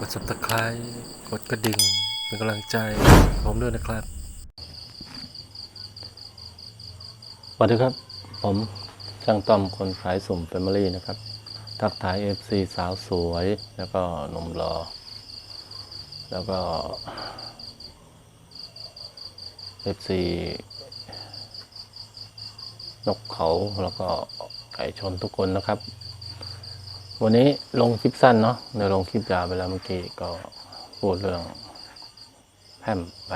กด subscribe กดกระดิ่ง เป็นกำลังใจผมด้วยนะครับ สวัสดีครับ ผมช่างต้อมคนขายสุ่มแฟมิลี่นะครับ ทักทาย FC สาวสวย แล้วก็หนุ่มรอ แล้วก็ FC นกเขาแล้วก็ไก่ชนทุกคนนะครับ วันนี้ลงคลิปสั้นเนาะเดี๋ยวลงคลิปยาวไปแล้วเมื่อกี้ก็พูดเรื่องแพร่มไป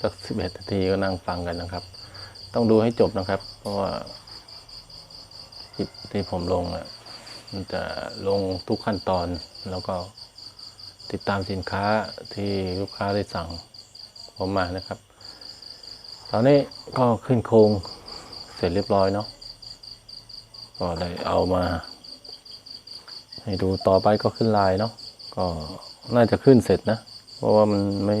สักสิบเอ็ดนาทีก็นั่งฟังกันนะครับ ต้องดูให้จบนะครับ เพราะว่าคลิปที่ผมลงอะมันจะลงทุกขั้นตอนแล้วก็ติดตามสินค้าที่ลูกค้าได้สั่งผมมานะครับ ตอนนี้ก็ขึ้นโครงเสร็จเรียบร้อยเนาะก็ได้เอามา ให้ดูต่อไปก็ขึ้นลายเนาะก็น่าจะขึ้นเสร็จนะ เพราะว่ามันไม่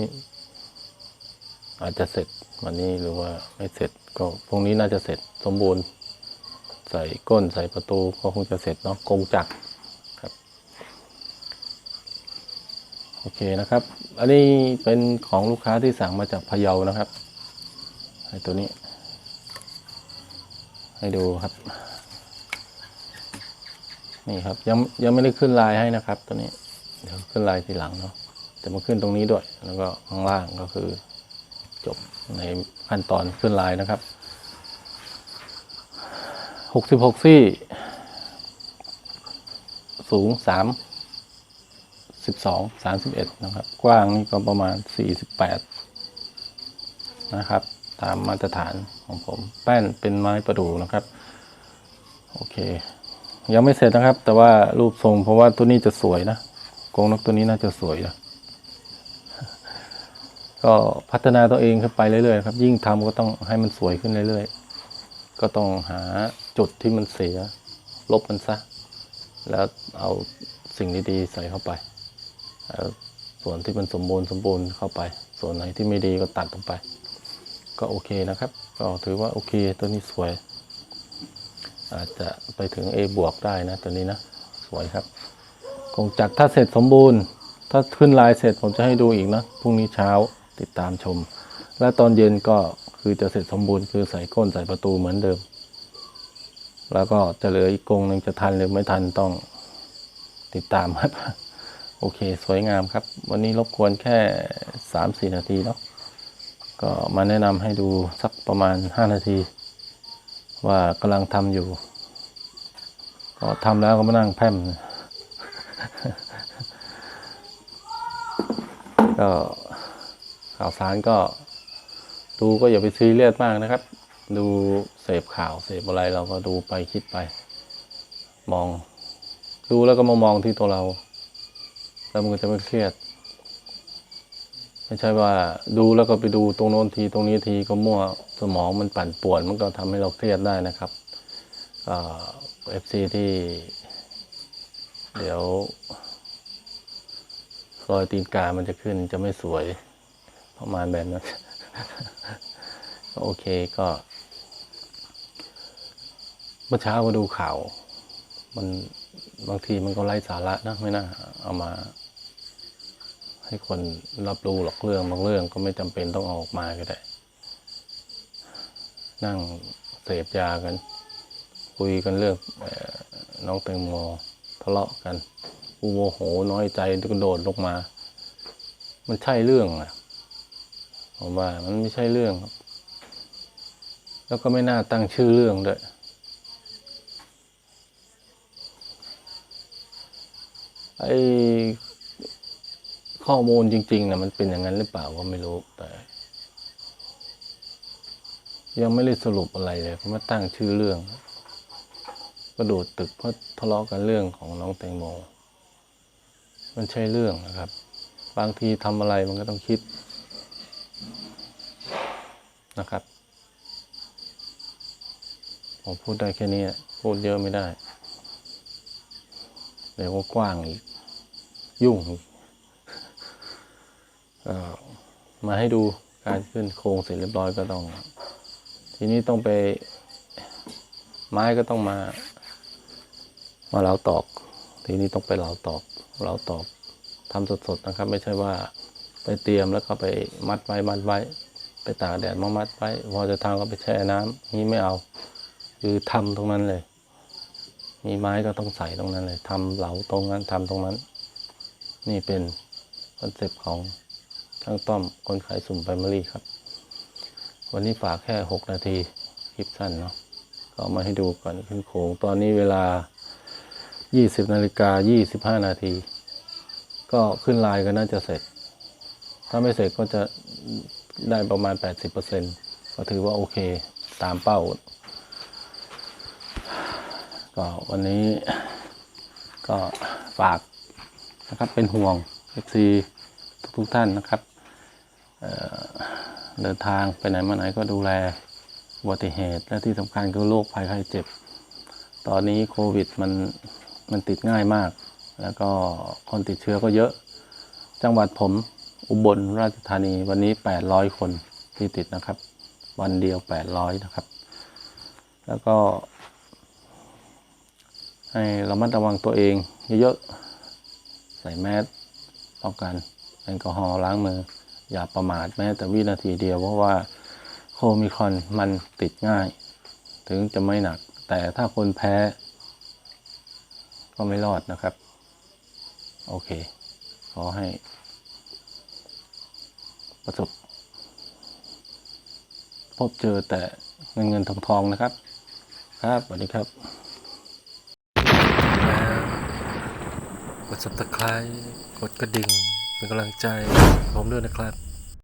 อาจจะเสร็จวันนี้หรือว่าไม่เสร็จ ก็พรุ่งนี้น่าจะเสร็จสมบูรณ์ ใส่ก้นใส่ประตูก็คงจะเสร็จเนาะกงจักรครับโอเคนะครับ อันนี้เป็นของลูกค้าที่สั่งมาจากพะเยานะครับให้ตัวนี้ ให้ดูครับ นี่ครับยังยังไม่ได้ขึ้นลายให้นะครับ ตัวนี้เดี๋ยวขึ้นลายทีหลังเนาะจะมาขึ้นตรงนี้ด้วย แล้วก็ข้างล่างก็คือจบในขั้นตอนขึ้นลายนะครับหกสิบหกซี่ สูงสามสิบสองสามสิบเอ็ดนะครับ กว้างนี่ก็ประมาณสี่สิบแปดนะครับ ตามมาตรฐานของผม แป้นเป็นไม้ประดู่นะครับ โอเค ยังไม่เสร็จนะครับ แต่ว่ารูปทรงเพราะว่าตัวนี้จะสวยนะกรงนกตัวนี้น่าจะสวยนะก็พัฒนาตัวเองขึ้นไปเรื่อยๆครับ ยิ่งทำก็ต้องให้มันสวยขึ้นเรื่อยๆ ก็ต้องหาจุดที่มันเสีย ลบมันซะ แล้วเอาสิ่งดีๆใส่เข้าไปแล้วส่วนที่มันสมบูรณ์สมบูรณ์เข้าไป ส่วนไหนที่ไม่ดีก็ตัดออกไป ก็โอเคนะครับ ก็ถือว่าโอเคตัวนี้สวย อาจจะไปถึง A บวกได้นะตัวนี้นะ สวยครับกงจักรถ้าเสร็จสมบูรณ์ ถ้าขึ้นลายเสร็จผมจะให้ดูอีกนะพรุ่งนี้เช้าติดตามชม และตอนเย็นก็คือจะเสร็จสมบูรณ์คือใส่ก้นใส่ประตูเหมือนเดิม แล้วก็จะเหลืออีกกรงหนึ่งจะทันหรือไม่ทันต้องติดตามครับโอเค สวยงามครับ วันนี้รบกวนแค่สามสี่นาทีเนาะก็มาแนะนำให้ดูสักประมาณห้านาที ว่ากำลังทำอยู่ก็ทำแล้วก็มานั่งแพ่มก็ข่าวสารก็ ดูก็อย่าไปซีเรียสมากนะครับ ดูเสพข่าวเสพอะไรเราก็ดูไปคิดไป มอง ดูแล้วก็มามองที่ตัวเรา แล้วมันก็จะไม่เครียด ไม่ใช่ว่าดูแล้วก็ไปดูตรงโน้นทีตรงนี้ทีก็มั่วสมองมันปั่นป่วน มันก็ทำให้เราเครียดได้นะครับเอฟซีที่ เดี๋ยวรอยตีนกา มันจะขึ้นจะไม่สวยประมาณแบบนั้นโอเคก็เมื่อเช้ามาดูข่าว มันบางทีมันก็ไร้สาระนะไม่น่าเอามา ให้คนรับรู้หรอกเรื่องบางเรื่องก็ไม่จำเป็นต้องเอาออกมาก็ได้ นั่งเสพยากัน คุยกันเรื่องน้องแตงโมทะเลาะกันกูโมโหน้อยใจกระโดดลงมา มันใช่เรื่องอะผมว่ามันไม่ใช่เรื่องครับ แล้วก็ไม่น่าตั้งชื่อเรื่องด้วยไอ้ ข้อมูลจริงๆนะมันเป็นอย่างนั้นหรือเปล่าก็ไม่รู้แต่ ยังไม่ได้สรุปอะไรเลยเขามาตั้งชื่อเรื่อง กระโดดตึกเพราะทะเลาะกันเรื่องของน้องแตงโมมันใช่เรื่องนะครับ บางทีทำอะไรมันก็ต้องคิดนะครับผมพูดได้แค่นี้พูดเยอะไม่ได้ เดี๋ยวก็กว้างอีกยุ่งอีก มาให้ดูการขึ้นโครงเสร็จเรียบร้อยก็ต้อง ทีนี้ต้องไป ไม้ก็ต้องมา มาเหลาตอก ทีนี้ต้องไปเหลาตอกเหลาตอกทำสดๆนะครับ ไม่ใช่ว่าไปเตรียมแล้วก็ไปมัดไว้มัดไว้ ไปตากแดดมามัดไว้พอจะทำก็ไปแช่น้ำนี่ไม่เอา คือทำตรงนั้นเลย มีไม้ก็ต้องใส่ตรงนั้นเลยทำเหลาตรงนั้นทำตรงนั้น นี่เป็นคอนเซปต์ของ ช่างต้อมคนขายสุ่มไฟมารีครับ วันนี้ฝากแค่ 6 นาที คลิปสั้นเนาะก็เอมาให้ดูก่อนขึ้นโขงตอนนี้เวลา 20นาฬิกา25 นาที ก็ขึ้นลน์ก็น่าจะเสร็จ ถ้าไม่เสร็จก็จะได้ประมาณ 80%ก็ถือว่าโอเคตามเป้า ก็วันนี้ก็ฝากนะครับเป็นห่วง FC ทุกๆท่านนะครับ เดินทางไปไหนมาไหนก็ดูแลอุบัติเหตุ และที่สำคัญคือโรคภัยไข้เจ็บ ตอนนี้โควิดมันมันติดง่ายมาก แล้วก็คนติดเชื้อก็เยอะ จังหวัดผมอุบลราชธานีวันนี้ 800 คนที่ติดนะครับ วันเดียว 800 นะครับ แล้วก็ให้ระมัดระวังตัวเองเยอะๆ ใส่แมสป้องกันแอลกอฮอล์ล้างมือ อย่าประมาทแม้แต่วินาทีเดียวเพราะว่าโคมิคอนมันติดง่าย ถึงจะไม่หนัก แต่ถ้าคนแพ้ ก็ไม่รอดนะครับ โอเค ขอให้ ประสบ พบเจอแต่เงินเงินทองทองนะครับ ครับสวัสดีครับกด subscribe กดกระดิ่ง เป็นกำลังใจให้ผมด้วยนะครับ